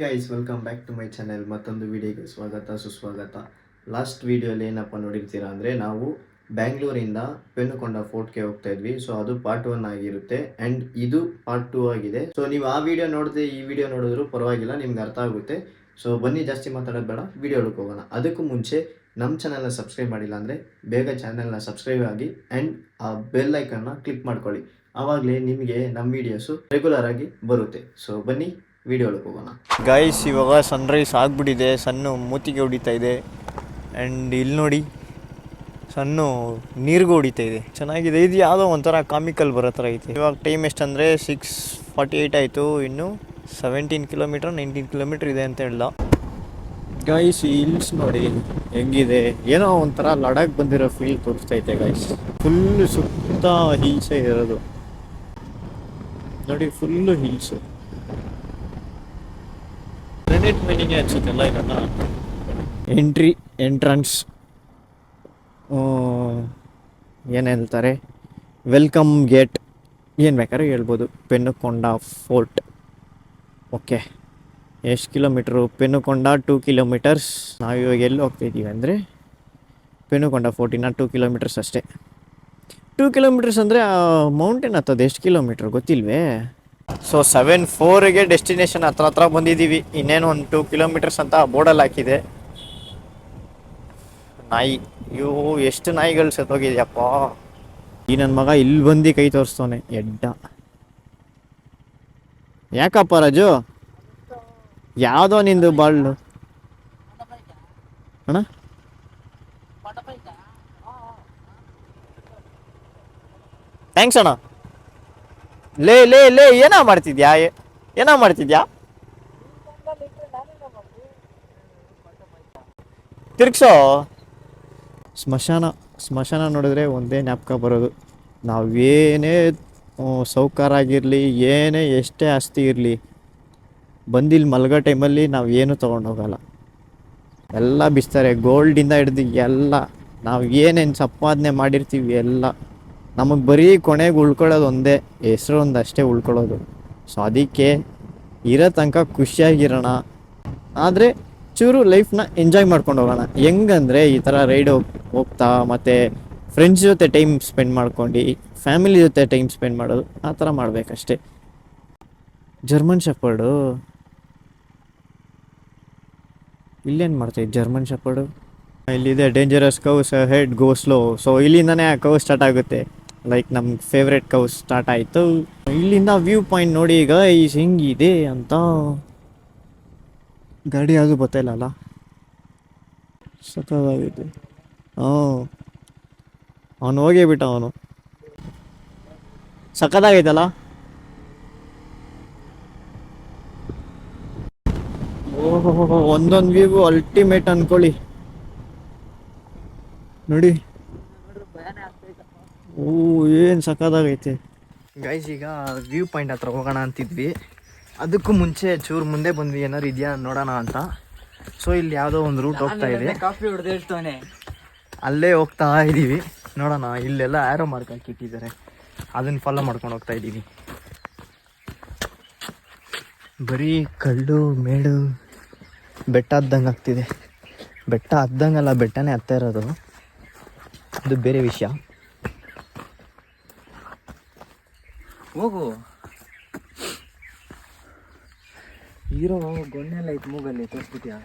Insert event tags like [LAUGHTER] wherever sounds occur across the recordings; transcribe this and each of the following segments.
Guys welcome back to my channel ಮತ್ತೊಂದು ವಿಡಿಯೋಗೆ ಸ್ವಾಗತ, ಸುಸ್ವಾಗತ. ಲಾಸ್ಟ್ ವಿಡಿಯೋಲಿ ಏನಪ್ಪ ನೋಡಿರ್ತೀರಾ ಅಂದರೆ ನಾವು ಬ್ಯಾಂಗ್ಳೂರಿಂದ ಪೆನ್ನುಕೊಂಡ ಫೋರ್ಟ್ಗೆ ಹೋಗ್ತಾ ಇದ್ವಿ. ಸೊ ಅದು ಪಾರ್ಟ್ ಒನ್ ಆಗಿರುತ್ತೆ ಆ್ಯಂಡ್ ಇದು ಪಾರ್ಟ್ ಟೂ ಆಗಿದೆ. ಸೊ ನೀವು ಆ ವಿಡಿಯೋ ನೋಡಿದ್ರೆ ಈ ವಿಡಿಯೋ ನೋಡಿದ್ರು ಪರವಾಗಿಲ್ಲ, ನಿಮ್ಗೆ ಅರ್ಥ ಆಗುತ್ತೆ. ಸೊ ಬನ್ನಿ, ಜಾಸ್ತಿ ಮಾತಾಡೋದು ಬೇಡ. ವಿಡಿಯೋ ಹೋಗೋಣ. ಅದಕ್ಕೂ ಮುಂಚೆ ನಮ್ಮ ಚಾನಲ್ನ ಸಬ್ಸ್ಕ್ರೈಬ್ ಮಾಡಿಲ್ಲ ಅಂದರೆ ಬೇಗ ಚಾನಲ್ನ ಸಬ್ಸ್ಕ್ರೈಬ್ ಆಗಿ ಆ್ಯಂಡ್ ಆ ಬೆಲ್ ಐಕನ್ನ ಕ್ಲಿಕ್ ಮಾಡ್ಕೊಳ್ಳಿ. ಆವಾಗಲೇ ನಿಮಗೆ ನಮ್ಮ ವಿಡಿಯೋಸು ರೆಗ್ಯುಲರ್ ಆಗಿ ಬರುತ್ತೆ. ಸೊ ಬನ್ನಿ. ವಿಡಿಯೋ ಹೋಗೋಣ. ಗೈಸ್ ಇವಾಗ ಸನ್ರೈಸ್ ಆಗಿಬಿಟ್ಟಿದೆ. ಸಣ್ಣ ಮೂತಿಗೆ ಹೊಡಿತಾ ಇದೆ. ಆ್ಯಂಡ್ ಇಲ್ಲಿ ನೋಡಿ ಸಣ್ಣ ನೀರಿಗೂ ಹೊಡಿತಾ ಇದೆ. ಚೆನ್ನಾಗಿದೆ. ಇದು ಯಾವುದೋ ಒಂಥರ ಕಾಮಿಕಲ್ ಬರೋ ಥರ ಐತೆ. ಇವಾಗ ಟೈಮ್ ಎಷ್ಟಂದರೆ ಸಿಕ್ಸ್ ಫಾರ್ಟಿ ಏಯ್ಟ್ ಆಯಿತು. ಇನ್ನು ಸೆವೆಂಟೀನ್ ಕಿಲೋಮೀಟ್ರ್ ನೈನ್ಟೀನ್ ಕಿಲೋಮೀಟ್ರ್ ಇದೆ ಅಂತ ಹೇಳ್ದ ಗೈಸ್ ಹಿಲ್ಸ್ ನೋಡಿ ಹೆಂಗಿದೆ. ಏನೋ ಒಂಥರ ಲಡಾಖ್ ಬಂದಿರೋ ಫೀಲ್ ತೋರಿಸ್ತೈತೆ ಗೈಸ್ ಫುಲ್ ಸುತ್ತ ಹಿಲ್ಸೇ ಇರೋದು. ನೋಡಿ ಫುಲ್ಲು ಹಿಲ್ಸು ಗ್ರೆನೇಟ್ ಮೈನಿಂಗ್ ಅನ್ಸುತ್ತಲ್ಲ ಇದನ್ನ ಎಂಟ್ರಿ ಎಂಟ್ರನ್ಸ್ ಏನು ಹೇಳ್ತಾರೆ? ವೆಲ್ಕಮ್ ಗೇಟ್ ಏನು ಬೇಕಾದ್ರೆ ಹೇಳ್ಬೋದು. ಪೆನ್ನುಕೊಂಡ ಫೋರ್ಟ್ ಓಕೆ ಎಷ್ಟು ಕಿಲೋಮೀಟ್ರು ಪೆನ್ನುಕೊಂಡ ಟೂ ಕಿಲೋಮೀಟರ್ಸ್ ನಾವು ಇವಾಗ ಎಲ್ಲಿ ಹೋಗ್ತಿದ್ದೀವಿ ಅಂದರೆ ಪೆನ್ನುಕೊಂಡ ಫೋರ್ಟಿನ ಟೂ ಕಿಲೋಮೀಟರ್ಸ್ ಅಷ್ಟೇ. ಟೂ ಕಿಲೋಮೀಟರ್ಸ್ ಅಂದರೆ ಮೌಂಟೇನ್ ಹತ್ತೋದು ಎಷ್ಟು ಕಿಲೋಮೀಟ್ರ್ ಗೊತ್ತಿಲ್ವೇ? ಸೊ ಸೆವೆನ್ ಫೋರಿಗೆ ಡೆಸ್ಟಿನೇಷನ್ ಹತ್ರ ಹತ್ರ ಬಂದಿದ್ದೀವಿ. ಇನ್ನೇನು ಒಂದು ಟೂ ಕಿಲೋಮೀಟರ್ಸ್ ಅಂತ ಬೋರ್ಡಲ್ಲಿ ಹಾಕಿದೆ. ನಾಯಿ. ಅಯ್ಯೋ, ಎಷ್ಟು ನಾಯಿಗಳು ಸತ್ತೋಗಿದೆಯಪ್ಪ. ಈ ನನ್ನ ಮಗ ಇಲ್ಲಿ ಬಂದು ಕೈ ತೋರಿಸ್ತವನೆ, ಎಡ್ಡ. ಯಾಕಪ್ಪ ರಾಜು? ಯಾವುದೋ ನಿಂದು ಬಾಳು ಅಣ್ಣ? ಥ್ಯಾಂಕ್ಸ್ ಅಣ್ಣ. ಲೇ ಲೇ ಲೇ, ಏನ ಮಾಡ್ತಿದ್ಯಾ? ಏನ ಮಾಡ್ತಿದ್ಯಾ? ತಿರ್ಗ್ಸೋ. ಸ್ಮಶಾನ ಸ್ಮಶಾನ ನೋಡಿದ್ರೆ ಒಂದೇ ಜ್ಞಾಪಕ ಬರೋದು. ನಾವೇನೇ ಸೌಕಾರ ಆಗಿರಲಿ, ಏನೇ, ಎಷ್ಟೇ ಆಸ್ತಿ ಇರಲಿ ಬಂದಿಲ್ಲಿ ಮಲ್ಗೋ ಟೈಮಲ್ಲಿ ನಾವು ಏನು ತೊಗೊಂಡೋಗಲ್ಲ ಎಲ್ಲ ಬಿಸ್ತಾರೆ ಗೋಲ್ಡಿಂದ ಹಿಡ್ದು ಎಲ್ಲ, ನಾವು ಏನೇನು ಸಂಪಾದನೆ ಮಾಡಿರ್ತೀವಿ ಎಲ್ಲ. ನಮಗೆ ಬರೀ ಕೊನೆಗೆ ಉಳ್ಕೊಳ್ಳೋದು ಒಂದೇ ಹೆಸರು ಒಂದು ಅಷ್ಟೇ ಉಳ್ಕೊಳ್ಳೋದು. ಸೊ ಅದಕ್ಕೆ ಇರೋ ತನಕ ಖುಷಿಯಾಗಿರೋಣ. ಆದರೆ ಚೂರು ಲೈಫ್ನ ಎಂಜಾಯ್ ಮಾಡ್ಕೊಂಡು ಹೋಗೋಣ. ಹೆಂಗಂದರೆ ಈ ಥರ ರೈಡ್ ಹೋಗ್ತಾ, ಮತ್ತು ಫ್ರೆಂಡ್ಸ್ ಜೊತೆ ಟೈಮ್ ಸ್ಪೆಂಡ್ ಮಾಡ್ಕೊಂಡು ಫ್ಯಾಮಿಲಿ ಜೊತೆ ಟೈಮ್ ಸ್ಪೆಂಡ್ ಮಾಡೋದು, ಆ ಥರ ಮಾಡಬೇಕಷ್ಟೇ. ಜರ್ಮನ್ ಶಪರ್ಡು ಇಲ್ಲೇನು ಮಾಡ್ತೀವಿ ಜರ್ಮನ್ ಶೆಪರ್ಡು ಇಲ್ಲಿದೆ dangerous cows head go slow so ಇಲ್ಲಿಂದನೇ ಆ ಕೌ ಸ್ಟಾರ್ಟ್ ಆಗುತ್ತೆ. ಲೈಕ್ ನಮ್ ಫೇವ್ರೆಟ್ ಕೌ ಸ್ಟಾರ್ಟ್ ಆಯಿತು. ಇಲ್ಲಿಂದ ವ್ಯೂ ಪಾಯಿಂಟ್ ನೋಡಿ ಈಗ ಈ ಹೆಂಗಿದೆ ಅಂತ. ಗಾಡಿ ಯಾವುದು ಗೊತ್ತಿಲ್ಲ ಅಲ್ಲ? ಸಖತ್ತಾಗೈತೆ ಹ್ಞೂ ಅವನು ಹೋಗೇ ಬಿಟ್ಟ ಅವನು. ಸಖತ್ತಾಗೈತಲ್ಲ? ಓಹೋ ಒಂದೊಂದು ವ್ಯೂ ಅಲ್ಟಿಮೇಟ್ ಅನ್ಕೊಳ್ಳಿ. ನೋಡಿ. ಓ ಏನು ಸಖತ್ತಾಗೈತೆ. ಗೈಸ್ ಈಗ ವ್ಯೂ ಪಾಯಿಂಟ್ ಹತ್ರ ಹೋಗೋಣ ಅಂತಿದ್ವಿ. ಅದಕ್ಕೂ ಮುಂಚೆ ಚೂರು ಮುಂದೆ ಬಂದ್ವಿ. ಏನಾರು ಇದೆಯಾ ನೋಡೋಣ ಅಂತ. ಸೊ ಇಲ್ಲಿ ಯಾವುದೋ ಒಂದು ರೂಟ್ ಹೋಗ್ತಾ ಇದೆ. ಕಾಫಿ ಹೊಡೆದು ಹೇಳ್ತಾನೆ. ಅಲ್ಲೇ ಹೋಗ್ತಾ ಇದ್ದೀವಿ ನೋಡೋಣ ಇಲ್ಲೆಲ್ಲ ಆ್ಯರೋ ಮಾರ್ಕ್ ಹಾಕಿಟ್ಟಿದ್ದಾರೆ. ಅದನ್ನು ಫಾಲೋ ಮಾಡ್ಕೊಂಡು ಹೋಗ್ತಾ ಇದ್ದೀವಿ ಬರೀ ಕಲ್ಲು ಮೇಡು ಬೆಟ್ಟ ಹದ್ದಂಗೆ ಆಗ್ತಿದೆ. ಬೆಟ್ಟ ಹದ್ದಂಗಲ್ಲ ಬೆಟ್ಟನೇ ಹತ್ತ ಇರೋದು. ಅದು ಬೇರೆ ವಿಷಯ. ಹೋಗು. ಹೀರೋ ಗೊಣ್ಣೆಲ್ಲ ಐತೆ ಮೂಗಲ್ಲಿ ತೋರಿಸ್ಬಿಟ್ಯಾ?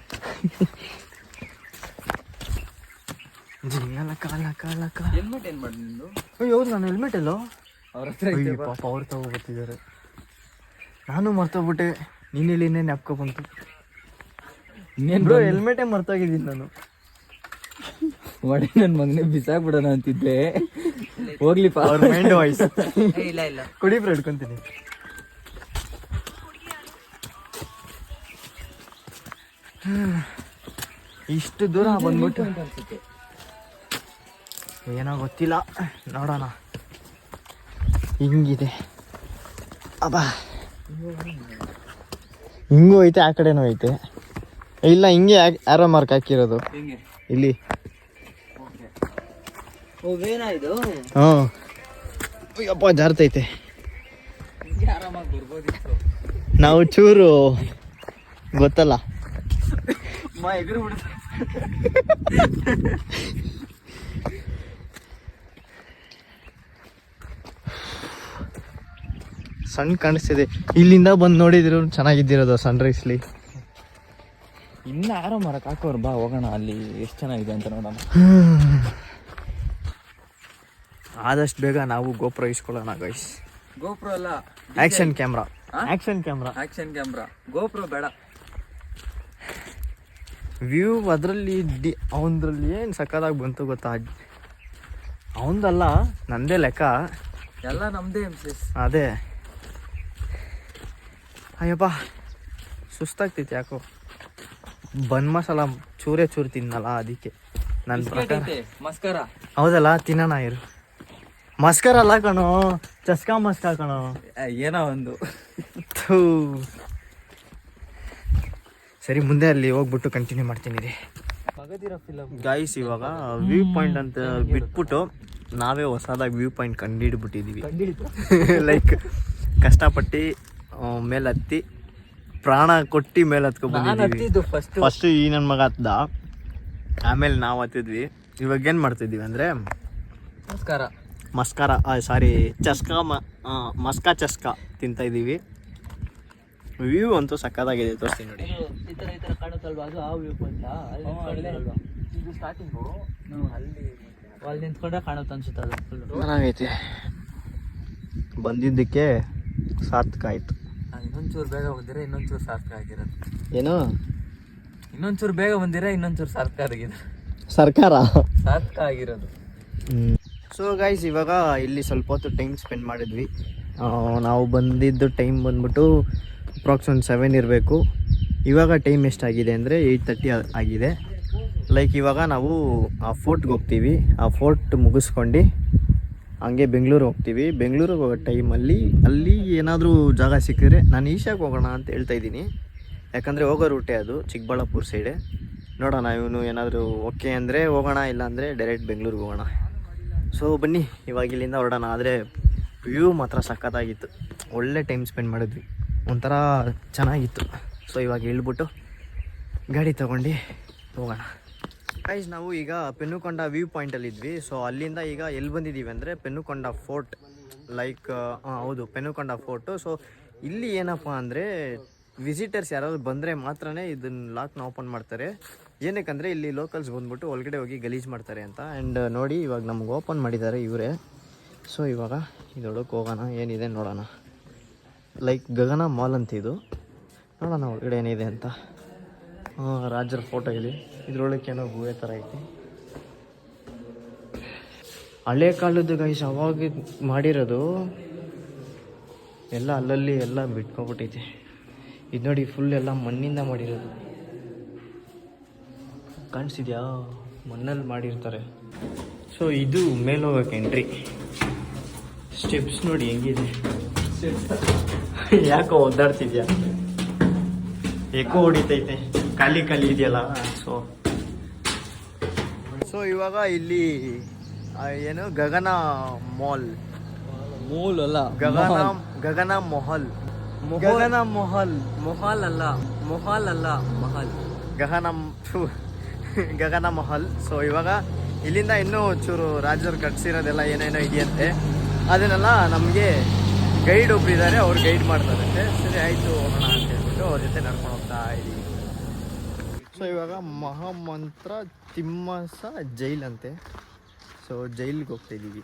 ಜಿಂಗಲ ಕಾಲ ಕಾಲ ಕಾಲ. ಹೆಲ್ಮೆಟ್ ಏನ್ ಮಾಡಿ ನಿಂದು? ಅಯ್ಯೋ ಹೌದು ನಾನು ಹೆಲ್ಮೆಟ್ ಅಲ್ಲೋ? ಅವ್ರ ಹತ್ರ ಪಾಪ ಅವ್ರು ತಗೋಬರ್ತಿದ್ದಾರೆ ನಾನು ಮರ್ತೋಗ್ಬಿಟ್ಟೆ. ನೀನು ಇಲ್ಲಿ ಇನ್ನೇ ಜ್ಞಾಪಕ ಬಂತು? ಇನ್ನೇನ್ ಬ್ರೋ ಹೆಲ್ಮೆಟೇ ಮರ್ತೋಗಿದ್ದೀನಿ ನಾನು. ಒಡೆ ನನ್ನ ಮಗನೇ ಬಿಸಾಕ್ಬಿಡೋಣ ಅಂತಿದ್ದೆ. ಹೋಗ್ಲಿ ಅವ್ರ ಮೈಂಡ್ ವಾಯ್ಸ್ ಇಲ್ಲ ಇಲ್ಲ. ಕುಡಿ ಬ್ರೋ ಹಿಡ್ಕೊಂತೀನಿ ಇಷ್ಟು ದೂರ ಬಂದ್ಬಿಟ್ಟು. ಅನ್ಸುತ್ತೆ. ಏನೋ ಗೊತ್ತಿಲ್ಲ. ನೋಡೋಣ. ಹಿಂಗಿದೆ. ಅಬ್ಬಾ. ಹಿಂಗೂ ಐತೆ ಆ ಕಡೆನೂ ಐತೆ. ಇಲ್ಲ ಹಿಂಗೆ ಆರೋ ಮಾರ್ಕ್ ಹಾಕಿರೋದು? ಇಲ್ಲಿ. ಇದು? ಹ್ಞೂ. ಅಯ್ಯಪ್ಪ ಜಾರ್ತೈತೆ ನಾವು ಚೂರು ಗೊತ್ತಲ್ಲ. ಸಣ್ಣ ಕಾಣಿಸ್ತಿದೆ. ಇಲ್ಲಿಂದ ಬಂದು ನೋಡಿದ್ರು ಚೆನ್ನಾಗಿದ್ದಿರೋದು ಸನ್ರೈಸ್ಲಿ ಇನ್ನ ಯಾರೋ ಮರಕ್ಕೆ ಹಾಕೋರು ಬಾ ಹೋಗೋಣ. ಅಲ್ಲಿ ಎಷ್ಟು ಚೆನ್ನಾಗಿದೆ ಅಂತ ನೋಡೋಣ. ಆದಷ್ಟು ಬೇಗ ನಾವು ಗೋಪುರ ಇಸ್ಕೊಳ್ಳೋಣ ಗೈಸ್ ಗೋಪುರ ಅಲ್ಲ action camera? Action camera action camera ಗೋಪುರ ಬೇಡ. ವ್ಯೂ ಅದರಲ್ಲಿ ಡಿ ಅವನದ್ರಲ್ಲಿ ಏನು ಸಕ್ಕತ್ತಾಗಿ ಬಂತು ಗೊತ್ತಾ? ಅವನದಲ್ಲ ನಂದೇ ಲೆಕ್ಕ. ಎಲ್ಲ ಎಮ್ಸಿಸ್ ಅದೇ. ಅಯ್ಯಪ್ಪ ಸುಸ್ತಾಗ್ತೈತಿ ಯಾಕೋ? ಬನ್ ಮಸಾಲ ಚೂರೇ ಚೂರು ತಿನ್ನಲ್ಲ ಅದಕ್ಕೆ. ನನ್ನ ಪ್ರಕಾರ ಮಸ್ಕರ. ಹೌದಲ್ಲ ತಿನ್ನೋಣ ಇರು. ಮಸ್ಕರ್ ಅಲ್ಲ ಕಣೋ. ಚಸ್ಕಾ ಮಸ್ಕಾ ಕಣೋ. ಏನೋ ಒಂದು. ಥೂ. ಸರಿ ಮುಂದೆ ಅಲ್ಲಿ ಹೋಗ್ಬಿಟ್ಟು ಕಂಟಿನ್ಯೂ ಮಾಡ್ತೀನಿ ರೀ. ಗಾಯ್ಸ್ ಇವಾಗ ವ್ಯೂ ಪಾಯಿಂಟ್ ಅಂತ ಬಿಟ್ಬಿಟ್ಟು ನಾವೇ ಹೊಸದಾಗಿ ವ್ಯೂ ಪಾಯಿಂಟ್ ಕಂಡುಹಿಡ್ಬಿಟ್ಟಿದೀವಿ ಲೈಕ್ [LAUGHS] ಕಷ್ಟಪಟ್ಟು ಆ, ಮೇಲ್ ಹತ್ತಿ ಪ್ರಾಣ ಕೊಟ್ಟು ಮೇಲೆ ಹತ್ಕೊ ಬಂದಿದ್ದೀವಿ ಹತ್ತಿದ್ದು ಫಸ್ಟ್ ಫಸ್ಟ್ ಈ ನನ್ನ ಮಗ ಹತ್ದ. ಆಮೇಲೆ ನಾವು ಹತ್ತಿದ್ವಿ. ಇವಾಗ ಏನು ಮಾಡ್ತಿದ್ದೀವಿ ಅಂದರೆ ನಮಸ್ಕಾರ. ಮಸ್ಕಾರ ಸಾರಿ ಚಸ್ಕಾ ಮ ಮಸ್ಕಾ ಚಸ್ಕಾ ತಿಂತಾ ಇದ್ದೀವಿ. ವ್ಯೂ ಅಂತೂ ಸಕ್ಕತ್ತಾಗಿದೆ ತೋರಿಸ್ತೀನಿ ನೋಡಿ. ಈ ತರ ಈ ತರ ಕಾಣುತ್ತಲ್ವಾ? ಅದು ಆ ವ್ಯೂ ಪಾಯಿಂಟ್ ಇದು ಸ್ಟಾರ್ಟಿಂಗು ಅಲ್ಲಿ ಅಲ್ಲಿ ನಿಂತ್ಕೊಂಡ್ರೆ ಕಾಣುತ್ತೆ ಅನ್ಸುತ್ತೆ ಅದು ಚೆನ್ನಾಗೈತೆ. ಬಂದಿದ್ದಕ್ಕೆ ಸಾರ್ಥಕ ಆಯ್ತು. ಇನ್ನೊಂಚೂರು ಬೇಗ ಬಂದಿರ ಇನ್ನೊಂಚೂರು ಸಾರ್ಥಕ ಆಗಿರೋದು. ಏನು? ಇನ್ನೊಂಚೂರು ಬೇಗ ಬಂದಿರ ಇನ್ನೊಂಚೂರು ಸಾರ್ಥಕ ಆಗಿದೆ ಸರ್ಕಾರ? ಸಾರ್ಥಕ ಆಗಿರೋದು. ಸೊ ಗೈಸ್ ಇವಾಗ ಇಲ್ಲಿ ಸ್ವಲ್ಪ ಹೊತ್ತು ಟೈಮ್ ಸ್ಪೆಂಡ್ ಮಾಡಿದ್ವಿ. ನಾವು ಬಂದಿದ್ದು ಟೈಮ್ ಬಂದ್ಬಿಟ್ಟು ಅಪ್ರಾಕ್ಸ್ ಒಂದು ಸೆವೆನ್ ಇರಬೇಕು. ಇವಾಗ ಟೈಮ್ ಎಷ್ಟಾಗಿದೆ ಅಂದರೆ ಏಯ್ಟ್ ತರ್ಟಿ ಆಗಿದೆ. ಲೈಕ್ ಇವಾಗ ನಾವು ಆ ಫೋರ್ಟ್ಗೆ ಹೋಗ್ತೀವಿ. ಆ ಫೋರ್ಟ್ ಮುಗಿಸ್ಕೊಂಡು ಹಂಗೆ ಬೆಂಗಳೂರು ಹೋಗ್ತೀವಿ. ಬೆಂಗಳೂರಿಗೆ ಹೋಗೋ ಟೈಮಲ್ಲಿ ಅಲ್ಲಿ ಏನಾದರೂ ಜಾಗ ಸಿಕ್ಕಿದ್ರೆ ನಾನು ಈಶಾಗೆ ಹೋಗೋಣ ಅಂತ ಹೇಳ್ತಾ ಇದ್ದೀನಿ. ಯಾಕಂದರೆ ಹೋಗೋ ರೂಟೇ ಅದು, ಚಿಕ್ಕಬಳ್ಳಾಪುರ ಸೈಡೆ ನೋಡೋಣ ಇವನು ಏನಾದರೂ ಓಕೆ ಅಂದರೆ ಹೋಗೋಣ ಇಲ್ಲ ಅಂದರೆ ಡೈರೆಕ್ಟ್ ಬೆಂಗಳೂರಿಗೆ ಹೋಗೋಣ. ಸೊ ಬನ್ನಿ, ಇವಾಗ ಇಲ್ಲಿಂದ ಹೊರಡೋಣ. ಆದರೆ ವ್ಯೂ ಮಾತ್ರ ಸಖತ್ತಾಗಿತ್ತು. ಒಳ್ಳೆ ಟೈಮ್ ಸ್ಪೆಂಡ್ ಮಾಡಿದ್ವಿ. ಒಂಥರ ಚೆನ್ನಾಗಿತ್ತು. ಸೊ ಇವಾಗ ಇಳ್ಬಿಟ್ಟು ಗಾಡಿ ತೊಗೊಂಡು ಹೋಗೋಣ. ಗೈಸ್ ನಾವು ಈಗ ಪೆನ್ನುಕೊಂಡ ವ್ಯೂ ಪಾಯಿಂಟಲ್ಲಿ ಇದ್ವಿ. ಸೊ ಅಲ್ಲಿಂದ ಈಗ ಎಲ್ಲಿ ಬಂದಿದ್ದೀವಿ ಅಂದರೆ, ಪೆನ್ನುಕೊಂಡ ಫೋರ್ಟ್ ಲೈಕ್ ಹೌದು, ಪೆನ್ನುಕೊಂಡ ಫೋರ್ಟು ಸೊ ಇಲ್ಲಿ ಏನಪ್ಪ ಅಂದರೆ ವಿಸಿಟರ್ಸ್ ಯಾರಾದರೂ ಬಂದರೆ ಮಾತ್ರ ಇದನ್ನ ಲಾಕ್ನ ಓಪನ್ ಮಾಡ್ತಾರೆ. ಏನಕ್ಕಂದರೆ ಇಲ್ಲಿ ಲೋಕಲ್ಸ್ ಬಂದ್ಬಿಟ್ಟು ಒಳಗಡೆ ಹೋಗಿ ಗಲೀಜು ಮಾಡ್ತಾರೆ ಅಂತ. ಆ್ಯಂಡ್ ನೋಡಿ ಇವಾಗ ನಮ್ಗೆ ಓಪನ್ ಮಾಡಿದ್ದಾರೆ ಇವರೇ. ಸೊ ಇವಾಗ ಇದರೊಳಗೆ ಹೋಗೋಣ. ಏನಿದೆ ನೋಡೋಣ. ಲೈಕ್ ಗಗನ ಮಾಲ್ ಅಂತ ಇದು. ನೋಡೋಣ ಒಳಗಡೆ ಏನಿದೆ ಅಂತ. ರಾಜರ ಫೋಟೋ ಇದೆ ಇದ್ರೊಳಕ್ಕೆ ಏನೋ ಗುಹೆ ಥರ ಐತಿ. ಹಳೆ ಕಾಲದ್ದು ಗೈಸ್ ಅವಾಗ ಮಾಡಿರೋದು ಎಲ್ಲ ಅಲ್ಲಲ್ಲಿ ಎಲ್ಲ ಬಿಟ್ಕೊಬಿಟ್ಟೈತೆ. ಇದು ನೋಡಿ ಫುಲ್ ಎಲ್ಲ ಮಣ್ಣಿಂದ ಮಾಡಿರೋದು. ಕಾಣಿಸಿದ್ಯಾ? ಮಣ್ಣಲ್ಲಿ ಮಾಡಿರ್ತಾರೆ. ಸೊ ಇದು ಮೇಲೆ ಹೋಗಕ್ಕೆ ಎಂಟ್ರಿ ಸ್ಟೆಪ್ಸ್ ನೋಡಿ ಹೆಂಗಿದೆ. [LAUGHS] ಯಾಕೋ ಒದ್ದಾಡ್ತಿದ್ಯಾ? ಏಕೋ ಹೊಡಿತೈತೆ. ಖಾಲಿ ಖಾಲಿ ಇದೆಯಲ್ಲ? ಸೊ ಸೊ ಇವಾಗ ಇಲ್ಲಿ ಏನು ಗಗನ ಮಾಲ್. ಮೂಲ್ ಅಲ್ಲ ಗಗನ ಗಗನ ಮೊಹಲ್. ಗಗನ ಮೊಹಲ್. ಮೊಹಲ್ ಅಲ್ಲ ಮೊಹಲ್ ಅಲ್ಲ ಮಹಲ್. ಗಗನ [LAUGHS] ಗಗನ ಮಹಲ್. ಸೊ ಇವಾಗ ಇಲ್ಲಿಂದ ಇನ್ನೂ ಚೂರು ರಾಜರು ಕಟ್ಸಿರೋದೆಲ್ಲ ಏನೇನೋ ಇದೆಯಂತೆ. ಅದನ್ನೆಲ್ಲ ನಮಗೆ ಗೈಡ್ ಒಬ್ರಿದ್ದಾರೆ ಅವ್ರು ಗೈಡ್ ಮಾಡ್ತಾರಂತೆ ಸರಿ ಆಯಿತು ಹೋಗೋಣ ಅಂತ ಹೇಳ್ಬಿಟ್ಟು ಅವ್ರ ಜೊತೆ ನಡ್ಕೊಂಡು ಹೋಗ್ತಾ ಇದ್ದೀವಿ ಸೊ ಇವಾಗ ಮಹಾಮಂತ್ರ ತಿಮ್ಮಸ ಜೈಲ್ ಅಂತೆ. ಸೊ ಜೈಲಿಗೆ ಹೋಗ್ತಾ ಇದ್ದೀವಿ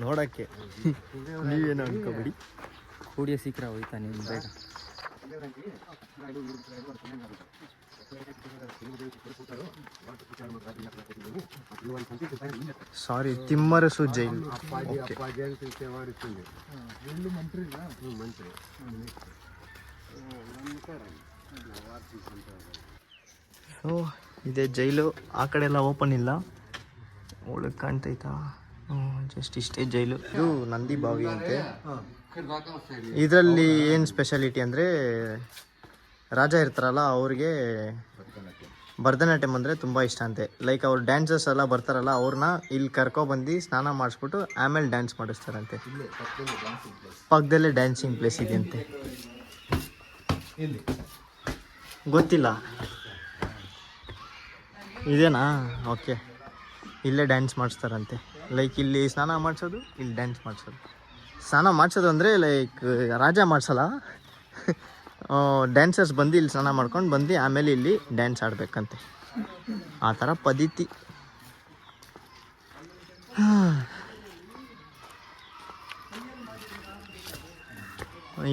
ನೋಡೋಕ್ಕೆ. [LAUGHS] ನೀವೇನು ಅನ್ಕೋಬೇಡಿ. ಕೂಡಿಯ ಸೀಕ್ರ ಹೋಯ್ತಾ ನಿಮ್ಮ ಬೇಗ. Sorry Timmarasu jail okay so ಇದೆ ಜೈಲು. ಆ ಕಡೆ ಎಲ್ಲ ಓಪನ್ ಇಲ್ಲ. ಒಳಗೆ ಕಾಣ್ತೈತಾ ಜಸ್ಟ್ ಇಷ್ಟೇ ಜೈಲು. ಇದು ನಂದಿ ಬಾವಿ ಅಂತೆ. ಇದರಲ್ಲಿ ಏನು ಸ್ಪೆಷಾಲಿಟಿ ಅಂದರೆ ರಾಜ ಇರ್ತಾರಲ್ಲ, ಅವ್ರಿಗೆ ಭರತನಾಟ್ಯಂ ಅಂದರೆ ತುಂಬ ಇಷ್ಟ ಅಂತೆ. ಲೈಕ್ ಅವ್ರು ಡ್ಯಾನ್ಸರ್ಸ್ ಎಲ್ಲ ಬರ್ತಾರಲ್ಲ ಅವ್ರನ್ನ ಇಲ್ಲಿ ಕರ್ಕೊಬಂದು ಸ್ನಾನ ಮಾಡಿಸ್ಬಿಟ್ಟು ಆಮೇಲೆ ಡ್ಯಾನ್ಸ್ ಮಾಡಿಸ್ತಾರಂತೆ. ಪಕ್ಕದಲ್ಲೇ ಡ್ಯಾನ್ಸಿಂಗ್ ಪ್ಲೇಸ್ ಇದೆಯಂತೆ ಗೊತ್ತಿಲ್ಲ. ಇದೇನಾ? ಓಕೆ ಇಲ್ಲೇ ಡ್ಯಾನ್ಸ್ ಮಾಡಿಸ್ತಾರಂತೆ. ಲೈಕ್ ಇಲ್ಲಿ ಸ್ನಾನ ಮಾಡಿಸೋದು, ಇಲ್ಲಿ ಡ್ಯಾನ್ಸ್ ಮಾಡಿಸೋದು. ಸ್ನಾನ ಮಾಡಿಸೋದು ಅಂದರೆ ಲೈಕ್ ರಾಜ ಮಾಡಿಸಲ್ಲ? ಡ್ಯಾನ್ಸರ್ಸ್ ಬಂದು ಇಲ್ಲಿ ಸ್ನಾನ ಮಾಡ್ಕೊಂಡು ಬಂದು ಆಮೇಲೆ ಇಲ್ಲಿ ಡ್ಯಾನ್ಸ್ ಆಡಬೇಕಂತೆ. ಆ ಥರ ಪದ್ಧತಿ.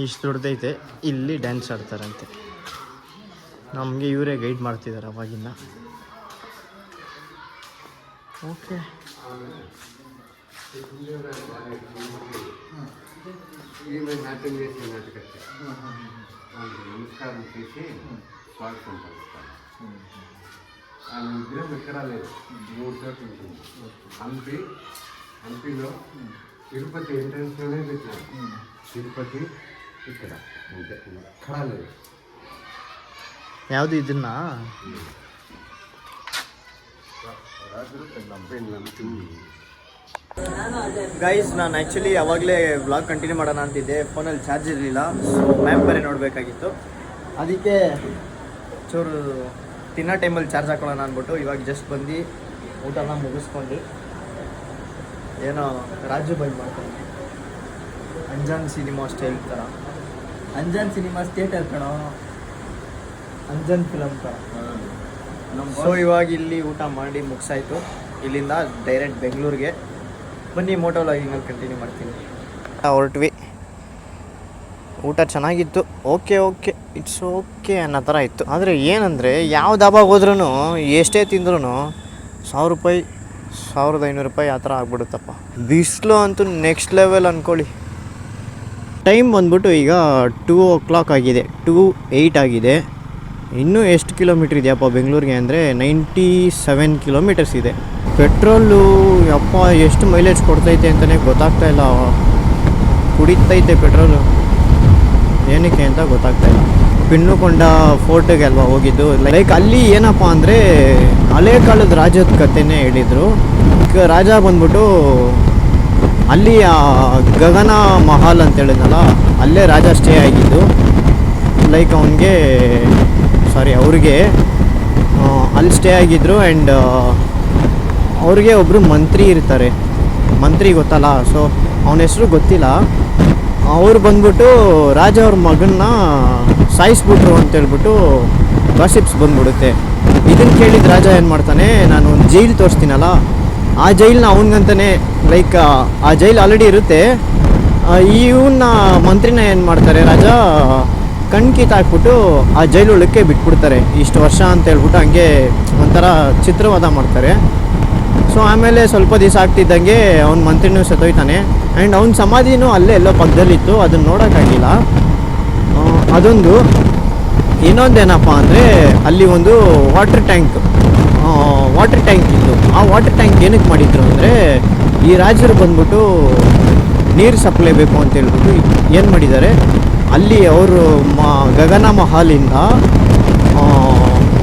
ಇಷ್ಟು ದೊಡ್ಡದೈತೆ. ಇಲ್ಲಿ ಡ್ಯಾನ್ಸ್ ಆಡ್ತಾರಂತೆ. ನಮಗೆ ಇವರೇ ಗೈಡ್ ಮಾಡ್ತಿದ್ದಾರೆ ಅವಾಗಿಂದ. ಓಕೆ ఈమె నాట్యం చేసిన నాటకత్తే నమస్కారం చేసి స్వాగతం పలుకుతాను ఆమె విగ్రహం ఎక్కడా లేదు మూడు చోట్ల ఉంటుంది హంపి హంపిలో తిరుపతి ఎంట్రన్స్లోనే పెట్టినారు తిరుపతి ఇక్కడ అంతే ఎక్కడా లేదు ಯಾವುದು ಇದನ್ನ రాజులు డెబ్బై నమ్ముతుంది ಗೈಸ್ ನಾನು ಆ್ಯಕ್ಚುಲಿ ಯಾವಾಗಲೇ ವ್ಲಾಗ್ ಕಂಟಿನ್ಯೂ ಮಾಡೋಣ ಅಂತಿದ್ದೆ. ಫೋನಲ್ಲಿ ಚಾರ್ಜ್ ಇರಲಿಲ್ಲ. ಸೊ ಮ್ಯಾಪ್ ಬೇರೆ ನೋಡಬೇಕಾಗಿತ್ತು. ಅದಕ್ಕೆ ಚೂರು ತಿನ್ನೋ ಟೈಮಲ್ಲಿ ಚಾರ್ಜ್ ಹಾಕೊಳ್ಳೋಣ ಅಂದ್ಬಿಟ್ಟು ಇವಾಗ ಜಸ್ಟ್ ಬಂದು ಊಟನ ಮುಗಿಸ್ಕೊಂಡು ಏನೋ ರಾಜು ಬೈ ಮಾಡ್ಕೊಂಡು ಅಂಜಾನ್ ಸಿನಿಮಾ ಸ್ಟೈಲ್ ಥರ ಅಂಜಾನ್ ಸಿನಿಮಾ ಥಿಯೇಟರ್ ಕಣೋ. ಅಂಜನ್ ಫಿಲಮ್ ಥರ ಸೊ ಇವಾಗ ಇಲ್ಲಿ ಊಟ ಮಾಡಿ ಮುಗಿಸಾಯ್ತು. ಇಲ್ಲಿಂದ ಡೈರೆಕ್ಟ್ ಬೆಂಗಳೂರಿಗೆ. ಬನ್ನಿ ಮೋಟೋ ಲಾಗಿಂಗ್ ಕಂಟಿನ್ಯೂ ಮಾಡ್ತೀನಿ. ಹೊರಟ್ವಿ. ಊಟ ಚೆನ್ನಾಗಿತ್ತು. Okay okay. ಇಟ್ಸ್ ಓಕೆ ಅನ್ನೋ ಥರ ಇತ್ತು. ಆದರೆ ಏನಂದರೆ, ಯಾವ ದಾಬಾಗೆ ಹೋದ್ರೂ ಎಷ್ಟೇ ತಿಂದ್ರೂ ಸಾವಿರ ರೂಪಾಯಿ, ಸಾವಿರದ ಐನೂರು ರೂಪಾಯಿ ಆ ಥರ ಆಗ್ಬಿಡುತ್ತಪ್ಪ. ಬಿಸಿಲು ಅಂತೂ ನೆಕ್ಸ್ಟ್ ಲೆವೆಲ್ ಅಂದ್ಕೊಳ್ಳಿ ಟೈಮ್ ಬಂದ್ಬಿಟ್ಟು ಈಗ ಟೂ ಓ ಕ್ಲಾಕ್ ಆಗಿದೆ. ಟೂ ಏಯ್ಟ್ ಆಗಿದೆ. ಇನ್ನೂ ಎಷ್ಟು ಕಿಲೋಮೀಟ್ರ್ ಇದೆಯಪ್ಪ ಬೆಂಗಳೂರಿಗೆ ಅಂದರೆ ನೈಂಟಿ ಸೆವೆನ್ ಕಿಲೋಮೀಟರ್ಸ್ ಇದೆ. ಪೆಟ್ರೋಲು, ಯಪ್ಪ, ಎಷ್ಟು ಮೈಲೇಜ್ ಕೊಡ್ತೈತೆ ಅಂತಲೇ ಗೊತ್ತಾಗ್ತಾ ಇಲ್ಲ. ಕುಡಿತೈತೆ ಪೆಟ್ರೋಲು. ಏನಕ್ಕೆ ಅಂತ ಗೊತ್ತಾಗ್ತಾ ಇಲ್ಲ. ಪಿನ್ನುಕೊಂಡ ಫೋರ್ಟಿಗೆ ಅಲ್ವಾ ಹೋಗಿದ್ದು? ಲೈಕ್ ಅಲ್ಲಿ ಏನಪ್ಪ ಅಂದರೆ, ಹಳೆ ಕಾಲದ ರಾಜದ ಕಥೆನೇ ಹೇಳಿದರು. ರಾಜ ಬಂದ್ಬಿಟ್ಟು, ಅಲ್ಲಿ ಗಗನ ಮಹಲ್ ಅಂತ ಹೇಳಿದ್ನಲ್ಲ, ಅಲ್ಲೇ ರಾಜ ಸ್ಟೇ ಆಗಿದ್ದು. ಲೈಕ್ ಅವನಿಗೆ ಸಾರಿ ಅವ್ರಿಗೆ ಅಲ್ಲಿ ಸ್ಟೇ ಆಗಿದ್ರು ಆ್ಯಂಡ್ ಅವ್ರಿಗೆ ಒಬ್ಬರು ಮಂತ್ರಿ ಇರ್ತಾರೆ. ಮಂತ್ರಿ ಗೊತ್ತಲ್ಲ ಸೊ ಅವನ ಹೆಸರು ಗೊತ್ತಿಲ್ಲ. ಅವ್ರು ಬಂದ್ಬಿಟ್ಟು ರಾಜ ಅವ್ರ ಮಗನ್ನ ಸಾಯಿಸ್ಬಿಟ್ರು ಅಂತೇಳ್ಬಿಟ್ಟು ಗಾಸಿಪ್ಸ್ ಬಂದ್ಬಿಡುತ್ತೆ. ಇದನ್ನು ಕೇಳಿದ ರಾಜ ಏನು ಮಾಡ್ತಾನೆ, ನಾನು ಒಂದು ಜೈಲ್ ತೋರಿಸ್ತೀನಲ್ಲ, ಆ ಜೈಲ್ನ ಅವನಿಗಂತಾನೆ ಲೈಕ್ ಆ ಜೈಲ್ ಆಲ್ರೆಡಿ ಇರುತ್ತೆ. ಇವನ್ನ ಮಂತ್ರಿನ ಏನು ಮಾಡ್ತಾರೆ ರಾಜ, ಕಣ್ ಕಿತ್ತಾಕ್ಬಿಟ್ಟು ಆ ಜೈಲು ಒಳಕ್ಕೆ ಬಿಟ್ಬಿಡ್ತಾರೆ. ಇಷ್ಟು ವರ್ಷ ಅಂತ ಹೇಳ್ಬಿಟ್ಟು ಹಂಗೆ ಒಂಥರ ಚಿತ್ರವಾದ ಮಾಡ್ತಾರೆ. ಸೊ ಆಮೇಲೆ ಸ್ವಲ್ಪ ದಿವಸ ಆಗ್ತಿದ್ದಂಗೆ ಅವ್ನ ಮಂತ್ರಿನೂ ಸತ್ತೋಯ್ತಾನೆ ಆ್ಯಂಡ್ ಅವ್ನ ಸಮಾಧಿನೂ ಅಲ್ಲೇ ಎಲ್ಲೋ ಪಕ್ಕದಲ್ಲಿತ್ತು ಅದನ್ನು ನೋಡೋಕ್ಕಾಗಿಲ್ಲ. ಅದೊಂದು. ಇನ್ನೊಂದೇನಪ್ಪ ಅಂದರೆ, ಅಲ್ಲಿ ಒಂದು ವಾಟರ್ ಟ್ಯಾಂಕ್ ವಾಟರ್ ಟ್ಯಾಂಕ್ ಇತ್ತು. ಆ ವಾಟರ್ ಟ್ಯಾಂಕ್ ಏನಕ್ಕೆ ಮಾಡಿದ್ರು ಅಂದರೆ, ಈ ರಾಜರು ಬಂದ್ಬಿಟ್ಟು ನೀರು ಸಪ್ಲೈ ಬೇಕು ಅಂತ ಹೇಳ್ಬಿಟ್ಟು ಏನು ಮಾಡಿದ್ದಾರೆ? ಅಲ್ಲಿ ಅವರು ಮ, ಗಗನ ಮಹಾಲಿಂದ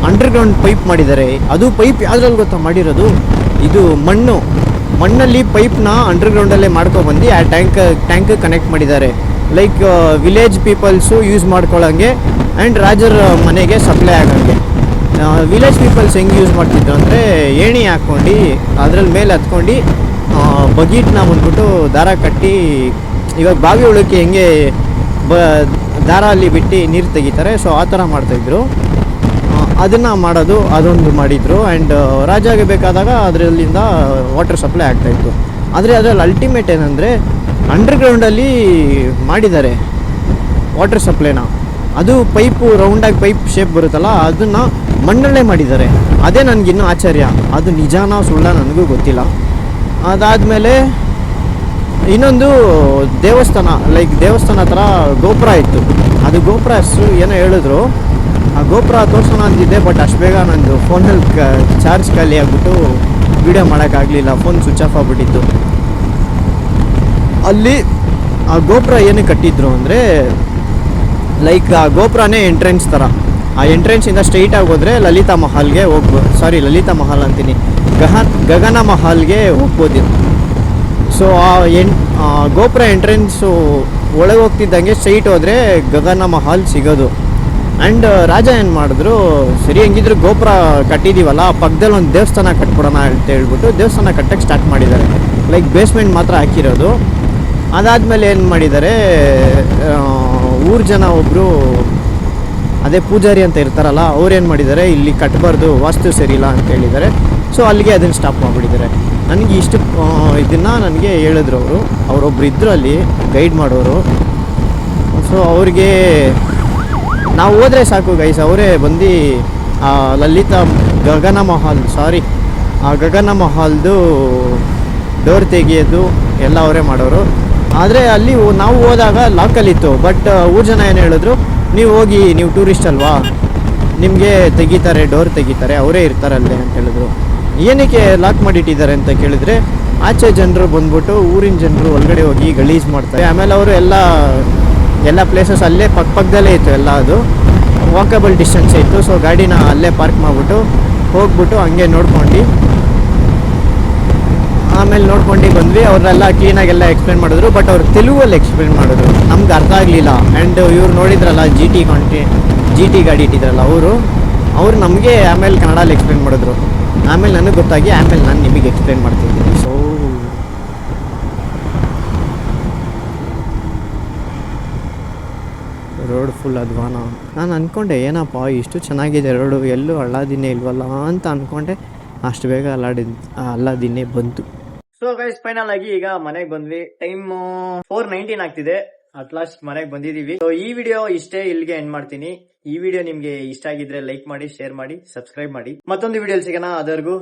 ಅಂಡರ್ಗ್ರೌಂಡ್ ಪೈಪ್ ಮಾಡಿದ್ದಾರೆ. ಅದು ಪೈಪ್ ಯಾವುದ್ರಲ್ಲಿ ಗೊತ್ತಾ? ಮಾಡಿರೋದು? ಇದು ಮಣ್ಣು. ಮಣ್ಣಲ್ಲಿ ಪೈಪ್ನ ಅಂಡರ್ಗ್ರೌಂಡಲ್ಲೇ ಮಾಡ್ಕೊಬಂದು ಆ ಟ್ಯಾಂಕ್ ಟ್ಯಾಂಕ್ ಕನೆಕ್ಟ್ ಮಾಡಿದ್ದಾರೆ. ಲೈಕ್ ವಿಲೇಜ್ ಪೀಪಲ್ಸು ಯೂಸ್ ಮಾಡ್ಕೊಳ್ಳೋಂಗೆ ಆ್ಯಂಡ್ ರಾಜರ ಮನೆಗೆ ಸಪ್ಲೈ ಆಗೋಂಗೆ. ವಿಲೇಜ್ ಪೀಪಲ್ಸ್ ಹೆಂಗೆ ಯೂಸ್ ಮಾಡ್ತಿದ್ರು ಅಂದರೆ ಏಣಿ ಹಾಕ್ಕೊಂಡು ಅದ್ರಲ್ಲಿ ಮೇಲೆ ಹತ್ಕೊಂಡು ಬಗೀಟ್ನ ಬಂದ್ಬಿಟ್ಟು ದಾರ ಕಟ್ಟಿ, ಇವಾಗ ಬಾವಿ ಉಳಕ್ಕೆ ಹೆಂಗೆ ಬ, ದಾರ ಅಲ್ಲಿ ಬಿಟ್ಟು ನೀರು ತೆಗಿತಾರೆ. ಸೊ ಆ ಥರ ಮಾಡ್ತಾಯಿದ್ರು ಅದನ್ನು ಮಾಡೋದು ಅದೊಂದು ಮಾಡಿದರು. ಆ್ಯಂಡ್ ರಾಜಾಗೆ ಬೇಕಾದಾಗ ಅದರಲ್ಲಿಂದ ವಾಟರ್ ಸಪ್ಲೈ ಆಗ್ತಾಯಿತ್ತು ಆದರೆ ಅದರಲ್ಲಿ ಅಲ್ಟಿಮೇಟ್ ಏನಂದರೆ ಅಂಡರ್ಗ್ರೌಂಡಲ್ಲಿ ಮಾಡಿದ್ದಾರೆ ವಾಟರ್ ಸಪ್ಲೈನ ಅದು ಪೈಪು ರೌಂಡಾಗಿ ಪೈಪ್ ಶೇಪ್ ಬರುತ್ತಲ್ಲ, ಅದನ್ನು ಮಣ್ಣಲ್ಲೇ ಮಾಡಿದ್ದಾರೆ. ಅದೇ ನನಗಿನ್ನೂ ಆಶ್ಚರ್ಯ ಅದು ನಿಜಾನ ಸುಳ್ಳ ನನಗೂ ಗೊತ್ತಿಲ್ಲ. ಅದಾದಮೇಲೆ ಇನ್ನೊಂದು ದೇವಸ್ಥಾನ ಲೈಕ್ ದೇವಸ್ಥಾನ ಹತ್ರ ಗೋಪುರ ಇತ್ತು. ಅದು ಗೋಪುರ ಹೆಸರು ಏನೋ ಹೇಳಿದ್ರು. ಆ ಗೋಪುರ ತೋರಿಸೋಣ ಅಂತಿದ್ದೆ ಬಟ್ ಅಷ್ಟು ಬೇಗ ನಂದು ಫೋನಲ್ಲಿ ಕ ಚಾರ್ಜ್ ಖಾಲಿ ಆಗಿಬಿಟ್ಟು ವೀಡಿಯೋ ಮಾಡೋಕ್ಕಾಗಲಿಲ್ಲ ಫೋನ್ ಸ್ವಿಚ್ ಆಫ್ ಆಗಿಬಿಟ್ಟಿತ್ತು. ಅಲ್ಲಿ ಆ ಗೋಪುರ ಏನು ಕಟ್ಟಿದ್ರು ಅಂದರೆ ಲೈಕ್ ಆ ಗೋಪುರನೇ ಎಂಟ್ರೆನ್ಸ್ ಥರ ಆ ಎಂಟ್ರೆನ್ಸಿಂದ ಸ್ಟ್ರೈಟಾಗಿ ಹೋದರೆ ಲಲಿತಾ ಮಹಲ್ಗೆ ಹೋಗ್ಬೋದು ಸಾರಿ ಲಲಿತಾ ಮಹಲ್ ಅಂತೀನಿ. ಗಹ ಗಗನ ಮಹಲ್ಗೆ ಹೋಗ್ಬೋದಿತ್ತು ಸೊ ಆ ಎನ್ ಗೋಪುರ ಎಂಟ್ರೆನ್ಸು ಒಳಗೆ ಹೋಗ್ತಿದ್ದಂಗೆ ಸ್ಟ್ರೈಟ್ ಹೋದರೆ ಗಗನ ಮಹಲ್ ಸಿಗೋದು. ಆ್ಯಂಡ್ ರಾಜ ಏನು ಮಾಡಿದ್ರು, ಸರಿ ಹೆಂಗಿದ್ರು ಗೋಪುರ ಕಟ್ಟಿದೀವಲ್ಲ, ಆ ಪಕ್ಕದಲ್ಲಿ ಒಂದು ದೇವಸ್ಥಾನ ಕಟ್ಬಿಡೋಣ ಅಂತ ಹೇಳ್ಬಿಟ್ಟು ದೇವಸ್ಥಾನ ಕಟ್ಟಕ್ಕೆ ಸ್ಟಾರ್ಟ್ ಮಾಡಿದ್ದಾರೆ. ಲೈಕ್ ಬೇಸ್ಮೆಂಟ್ ಮಾತ್ರ ಹಾಕಿರೋದು. ಅದಾದಮೇಲೆ ಏನು ಮಾಡಿದ್ದಾರೆ ಊರು ಜನ ಒಬ್ಬರು ಅದೇ ಪೂಜಾರಿ ಅಂತ ಇರ್ತಾರಲ್ಲ, ಅವ್ರು ಏನು ಮಾಡಿದ್ದಾರೆ, ಇಲ್ಲಿ ಕಟ್ಟಬಾರ್ದು ವಾಸ್ತು ಸರಿಯಿಲ್ಲ ಅಂತ ಹೇಳಿದ್ದಾರೆ. ಸೊ ಅಲ್ಲಿಗೆ ಅದನ್ನು ಸ್ಟಾಪ್ ಮಾಡಿಬಿಟ್ಟಿದ್ದಾರೆ. ನನಗೆ ಇಷ್ಟು ಇದನ್ನು ನನಗೆ ಹೇಳಿದ್ರು ಅವರು. ಅವರೊಬ್ರು ಇದ್ದರು ಅಲ್ಲಿ ಗೈಡ್ ಮಾಡೋರು. ಸೊ ಅವ್ರಿಗೆ ನಾವು ಹೋದರೆ ಸಾಕು ಗೈಸ್ ಅವರೇ ಬಂದು ಲಲಿತ ಗಗನ ಮಹಲ್ ಸಾರಿ ಆ ಗಗನ ಮಹಲ್ದು ಡೋರ್ ತೆಗೆಯೋದು ಎಲ್ಲ ಅವರೇ ಮಾಡೋರು. ಆದರೆ ಅಲ್ಲಿ ನಾವು ಹೋದಾಗ ಲಾಕಲ್ಲಿತ್ತು ಬಟ್ ಊರು ಜನ ಏನು ಹೇಳಿದ್ರು, ನೀವು ಹೋಗಿ, ನೀವು ಟೂರಿಸ್ಟ್ ಅಲ್ವಾ? ನಿಮಗೆ ತೆಗಿತಾರೆ, ಡೋರ್ ತೆಗಿತಾರೆ, ಅವರೇ ಇರ್ತಾರೆ ಅಲ್ಲೇ ಅಂತ ಹೇಳಿದ್ರು. ಏನಕ್ಕೆ ಲಾಕ್ ಮಾಡಿಟ್ಟಿದ್ದಾರೆ ಅಂತ ಕೇಳಿದ್ರೆ, ಆಚೆ ಜನರು ಬಂದ್ಬಿಟ್ಟು ಊರಿನ ಜನರು ಒಳಗಡೆ ಹೋಗಿ ಗಲೀಜು ಮಾಡ್ತಾರೆ. ಆಮೇಲೆ ಅವರು ಎಲ್ಲ ಎಲ್ಲ ಪ್ಲೇಸಸ್ ಅಲ್ಲೇ ಪಕ್ಕ ಪಕ್ಕದಲ್ಲೇ ಇತ್ತು ಎಲ್ಲ ಅದು. ವಾಕಬಲ್ ಡಿಸ್ಟೆನ್ಸ್ ಇತ್ತು ಸೊ ಗಾಡಿನ ಅಲ್ಲೇ ಪಾರ್ಕ್ ಮಾಡಿಬಿಟ್ಟು ಹೋಗ್ಬಿಟ್ಟು ಹಂಗೆ ನೋಡ್ಕೊಂಡು. ಆಮೇಲೆ ನೋಡ್ಕೊಂಡು ಬಂದ್ವಿ ಅವರೆಲ್ಲ ಕ್ಲೀನಾಗೆಲ್ಲ ಎಕ್ಸ್ಪ್ಲೇನ್ ಮಾಡಿದ್ರು ಬಟ್ ಅವ್ರು ತೆಲುಗಲ್ಲಿ ಎಕ್ಸ್ಪ್ಲೇನ್ ಮಾಡಿದ್ರು. ನಮ್ಗೆ ಅರ್ಥ ಆಗಲಿಲ್ಲ. ಆ್ಯಂಡ್ ಇವ್ರು ನೋಡಿದ್ರಲ್ಲ ಜಿ ಟಿ ಕಾಂಟಿ ಜಿ ಟಿ ಗಾಡಿ ಇಟ್ಟಿದ್ರಲ್ಲ ಅವರು, ಅವ್ರು ನಮಗೆ ಆಮೇಲೆ ಕನ್ನಡಲ್ಲಿ ಎಕ್ಸ್ಪ್ಲೇನ್ ಮಾಡಿದ್ರು. ಆಮೇಲೆ ನನಗೆ ಗೊತ್ತಾಗಿ, ಆಮೇಲೆ ನಾನು ನಿಮಗೆ ಎಕ್ಸ್ಪ್ಲೇನ್ ಮಾಡ್ತಿದ್ದೀನಿ ಸೊ ರೋಡ್ ಫುಲ್ ಅದ್ವಾನ. ನಾನು ಅಂದ್ಕೊಂಡೆ ಏನಪ್ಪ, ಇಷ್ಟು ಚೆನ್ನಾಗಿದೆ ರೋಡು ಎಲ್ಲೂ ಹಳ್ಳದಿನೇ ಇಲ್ವಲ್ಲ? ಅಂತ ಅಂದ್ಕೊಂಡೆ ಅಷ್ಟು ಬೇಗ ಅಲ್ಲಾಡಿ ಅಲ್ಲಾದಿನ್ನೇ ಬಂತು. ಸೊ ಗೈಸ್ ಫೈನಲ್ ಆಗಿ ಈಗ ಮನೆಗೆ ಬಂದ್ವಿ. ಟೈಮ್ ಫೋರ್ ನೈನ್ಟೀನ್ ಆಗ್ತಿದೆ. ಅಟ್ ಲಾಸ್ಟ್ ಮನೆಗೆ ಬಂದಿದೀವಿ. ಸೊ ಈ ವಿಡಿಯೋ ಇಷ್ಟೇ ಇಲ್ಲಿಗೆ ಎಂಡ್ ಮಾಡ್ತೀನಿ. ಈ ವಿಡಿಯೋ ನಿಮ್ಗೆ ಇಷ್ಟ ಆಗಿದ್ರೆ ಲೈಕ್ ಮಾಡಿ ಶೇರ್ ಮಾಡಿ ಸಬ್ಸ್ಕ್ರೈಬ್ ಮಾಡಿ. ಮತ್ತೊಂದು ವಿಡಿಯೋ ಸಿಗೋಣ. ಅದರ್ಗೂ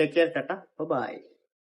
ಟೇಕ್ ಕೇರ್ ಟಾಟಾ ಬಾಯ್